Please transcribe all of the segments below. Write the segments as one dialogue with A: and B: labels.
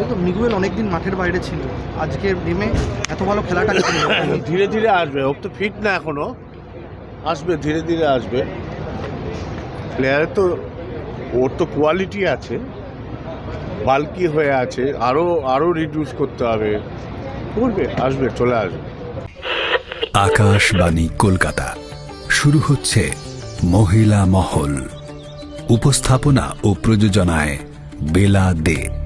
A: দেখো মিগুয়েল অনেকদিন মাঠের বাইরে ছিল। আজকে নেমে এত ভালো খেলাটা
B: ধীরে ধীরে আসবে। ও তো ফিট না এখনও। আসবে ধীরে ধীরে আসবে। প্লেয়ারের তো ওর তো কোয়ালিটি আছে। বাল্কি হয়ে আছে। আরও আরও রিডিউস করতে হবে। করবে আসবে চলে আসবে।
C: আকাশবাণী কলকাতা। শুরু হচ্ছে মহিলা মহল। উপস্থাপনা ও প্রযোজনায় বেলা দে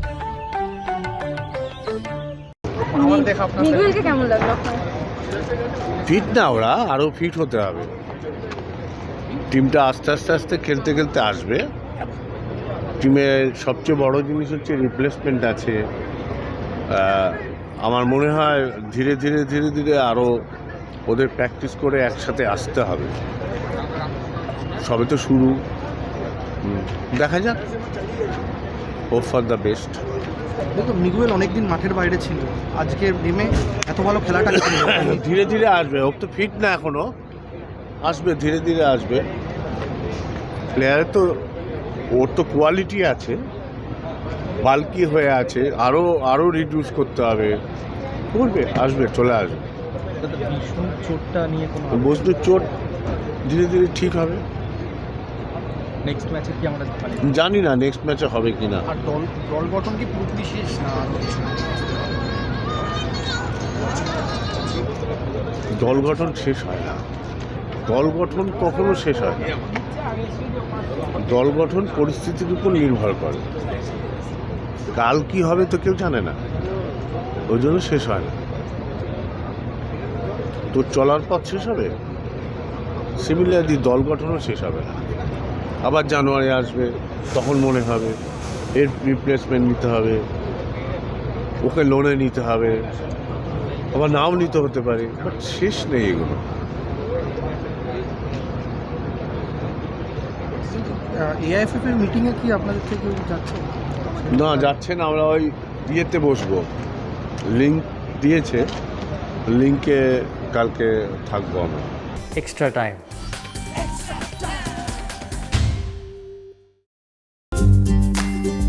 D: মিগুয়েলকে কেমন লাগল? আপনার
B: ফিট না ওরা আরও ফিট হতে হবে। টিমটা আস্তে আস্তে আস্তে খেলতে খেলতে আসবে। টিমের সবচেয়ে বড় জিনিস হচ্ছে রিপ্লেসমেন্ট আছে। আমার মনে হয় ধীরে ধীরে ধীরে ধীরে আরও ওদের প্র্যাকটিস করে একসাথে আসতে হবে। সবে তো শুরু। দেখা যাক। ও ফর দ্য বেস্ট
A: দেখো মিগুয়েল অনেকদিন মাঠের বাইরে ছিল। আজকে নেমে এত ভালো খেলাটা
B: ধীরে ধীরে আসবে। ও তো ফিট না এখনও। আসবে ধীরে ধীরে আসবে। প্লেয়ারের তো ওর তো কোয়ালিটি আছে। বাল্কি হয়ে আছে। আরও আরও রিডিউস করতে হবে। করবে আসবে চলে আসবে।
A: চোটটা নিয়ে
B: বস্তুর চোট ধীরে ধীরে ঠিক হবে।
A: নেক্সট ম্যাচে কি আমরা পারি
B: জানি না নেক্সট ম্যাচে হবে কি না
A: আর দল দল গঠন কি পুরোপুরি শেষ না
B: দল গঠন শেষ হয় না। দল গঠন কখনো শেষ হয় না। দল গঠন পরিস্থিতির উপর নির্ভর করে। কাল কি হবে তো কেউ জানে না। ওই জন্য শেষ হয় না। তোর চলার পথ শেষ হবে? সিমিলারলি দল গঠনও শেষ হবে না। আবার জানুয়ারি আসবে তখন মনে হবে এর রিপ্লেসমেন্ট নিতে হবে ওকে লোনে নিতে হবে আবার নাও নিতে হতে পারে বাট শেষ নেই এগুলো।
A: এআইএফএফ এর মিটিংয়ে কি আপনাদের থেকে যাচ্ছে?
B: না যাচ্ছে না আমরা ওই ইয়েতে বসবো। লিঙ্ক দিয়েছে লিঙ্কে কালকে থাকব আমরা।
E: Extra time.